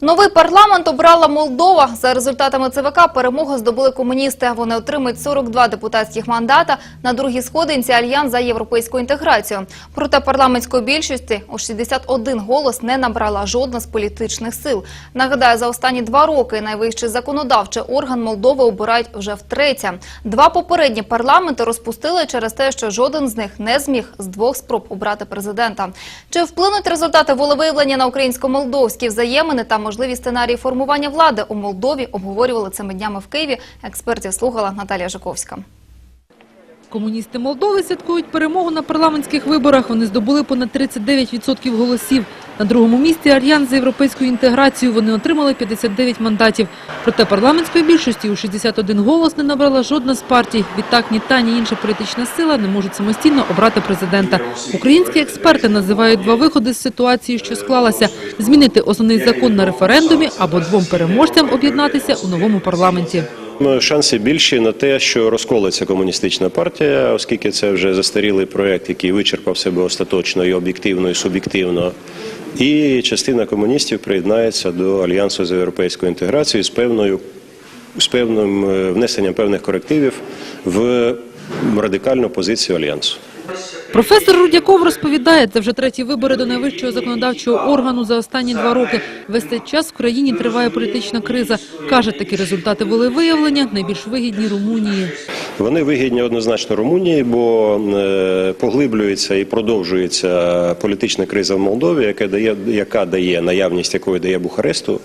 Новий парламент обрала Молдова. За результатами ЦВК перемогу здобули комуністи. Вони отримають 42 депутатських мандата. На другій сходинці Альянс за європейську інтеграцію. Проте парламентської більшості у 61 голос не набрала жодна з політичних сил. Нагадаю, за останні два роки найвищий законодавчий орган Молдови обирають вже втретє. Два попередні парламенти розпустили через те, що жоден з них не зміг з двох спроб обрати президента. Чи вплинуть результати волевиявлення на українсько-молдовські взаємини та можливі сценарії формування влади у Молдові обговорювали цими днями в Києві. Експертів слухала Наталія Жаковська. Комуністи Молдови святкують перемогу на парламентських виборах. Вони здобули понад 39% голосів. На другому місці Альянс за європейську інтеграцію. Вони отримали 59 мандатів. Проте парламентської більшості у 61 голос не набрала жодна з партій. Відтак ні та, ні інша політична сила не можуть самостійно обрати президента. Українські експерти називають два виходи з ситуації, що склалася – змінити основний закон на референдумі або двом переможцям об'єднатися у новому парламенті. Шанси більші на те, що розколиться комуністична партія, оскільки це вже застарілий проект, який вичерпав себе остаточно і об'єктивно, і суб'єктивно. І частина комуністів приєднається до альянсу за європейську інтеграцію з певною з певним е, внесенням певних корективів в радикальну позицію альянсу. Професор Рудяков розповідає, це вже треті вибори до найвищого законодавчого органу за останні два роки. Весь цей час в країні триває політична криза. Каже, такі результати волевиявлення найбільш вигідні Румунії. Вони вигідні однозначно Румунії, бо е, поглиблюється і продовжується політична криза в Молдові, яка дає, яка дає наявність якої дає Бухаресту,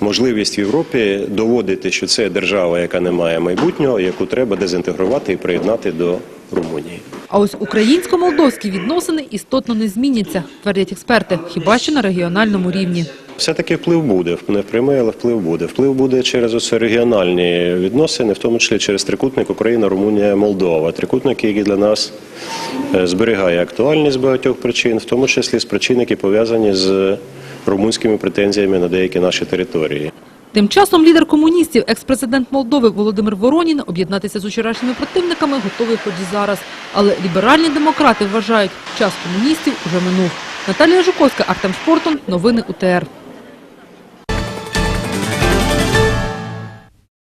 можливість в Європі доводити, що це держава, яка не має майбутнього, яку треба дезінтегрувати і приєднати до Румунії. А ось українсько-молдовські відносини істотно не зміняться, твердять експерти, хіба що на регіональному рівні. Все-таки вплив буде, не прямий, але вплив буде. Вплив буде через оце регіональні відносини, в тому числі через трикутник Україна, Румунія, Молдова. Трикутник, який для нас е, зберігає актуальність багатьох причин, в тому числі з причин, які пов'язані з румунськими претензіями на деякі наші території. Тим часом лідер комуністів, екс-президент Молдови Володимир Воронін об'єднатися з вчорашніми противниками готовий хоч і зараз. Але ліберальні демократи вважають, час комуністів уже минув. Наталія Жуковська, Артем Шпортон. Новини УТР.